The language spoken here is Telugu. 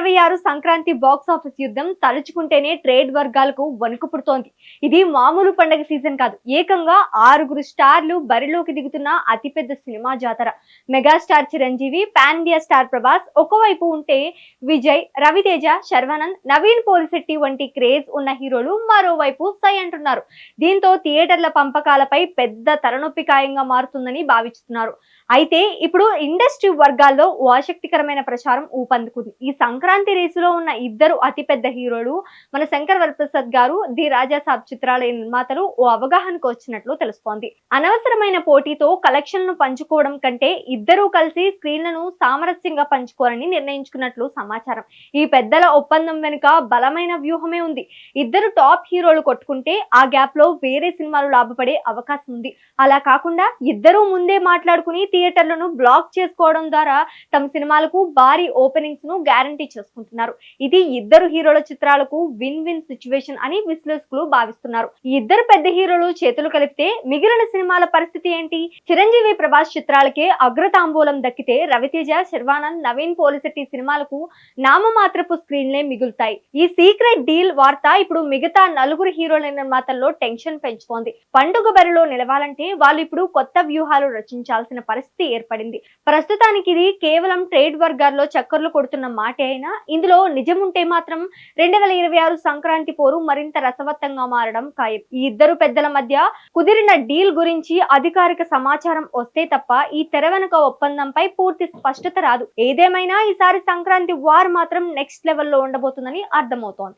ఇరవై ఆరు సంక్రాంతి బాక్స్ ఆఫీస్ యుద్ధం తలుచుకుంటేనే ట్రేడ్ వర్గాలకు వణుకు పుడుతోంది. ఇది మామూలు పండగ సీజన్ కాదు. ఏకంగా ఆరుగురు స్టార్లు బరిలోకి దిగుతున్న అతిపెద్ద సినిమా జాతర. Megastar Chiranjeevi pan India star Prabhas ఒకవైపు ఉంటే విజయ్ రవితేజ శర్వానంద్ నవీన్ పోలిశెట్టి వంటి క్రేజ్ ఉన్న హీరోలు మరోవైపు సై అంటున్నారు. దీంతో థియేటర్ల పంపకాలపై పెద్ద తలనొప్పి ఖాయంగా మారుతుందని భావిస్తున్నారు. అయితే ఇప్పుడు ఇండస్ట్రీ వర్గాల్లో ఓ ఆసక్తికరమైన ప్రచారం ఊపందుకుంది. ఈ సంక్రాంతి రేసులో ఉన్న ఇద్దరు అతిపెద్ద హీరోలు మన శంకర్ వరప్రసాద్ గారు ది రాజా సాబ్ చిత్రాల నిర్మాతలు ఓ అవగాహనకు వచ్చినట్లు తెలుస్తోంది. అనవసరమైన పోటీతో కలెక్షన్లను పంచుకోవడం కంటే ఇద్దరూ కలిసి స్క్రీన్లను సామరస్యంగా పంచుకోవాలని నిర్ణయించుకున్నట్లు సమాచారం. ఈ పెద్దల ఒప్పందం వెనుక బలమైన వ్యూహమే ఉంది. ఇద్దరు టాప్ హీరోలు కొట్టుకుంటే ఆ గ్యాప్లో వేరే సినిమాలు లాభపడే అవకాశం ఉంది. అలా కాకుండా ఇద్దరూ ముందే మాట్లాడుకుని థియేటర్లను బ్లాక్ చేసుకోవడం ద్వారా తమ సినిమాలకు భారీ ఓపెనింగ్స్ను గ్యారంటీ చేసుకుంటున్నారు. ఇది ఇద్దరు హీరోల చిత్రాలకు విన్ విన్ సిచ్యువేషన్ అని విశ్లేషకులు భావిస్తున్నారు. ఈ ఇద్దరు పెద్ద హీరోలు చేతులు కలిపితే మిగిలిన సినిమాల పరిస్థితి ఏంటి? చిరంజీవి ప్రభాస్ చిత్రాలకే అగ్రతాంబూలం దక్కితే రవితేజ శర్వానంద్ నవీన్ పోలిశెట్టి సినిమాలకు నామమాత్రపు స్క్రీన్లే మిగులుతాయి. ఈ సీక్రెట్ డీల్ వార్త ఇప్పుడు మిగతా నలుగురు హీరోల నిర్మాతల్లో టెన్షన్ పెంచుతోంది. పండుగ బరిలో నిలవాలంటే వాళ్ళు ఇప్పుడు కొత్త వ్యూహాలు రచించాల్సిన పరిస్థితి ఏర్పడింది. ప్రస్తుతానికి ఇది కేవలం ట్రేడ్ వర్గాల్లో చక్కర్లు కొడుతున్న మాటే అయినా ఇందులో నిజముంటే మాత్రం రెండు వేల ఇరవై ఆరు సంక్రాంతి పోరు మరింత రసవత్తంగా మారడం ఖాయం. ఈ ఇద్దరు పెద్దల మధ్య కుదిరిన డీల్ గురించి అధికారిక సమాచారం వస్తే తప్ప ఈ తెర వెనుక ఒప్పందంపై పూర్తి స్పష్టత రాదు. ఏదేమైనా ఈసారి సంక్రాంతి వార్ మాత్రం నెక్స్ట్ లెవెల్లో ఉండబోతుందని అర్థమవుతోంది.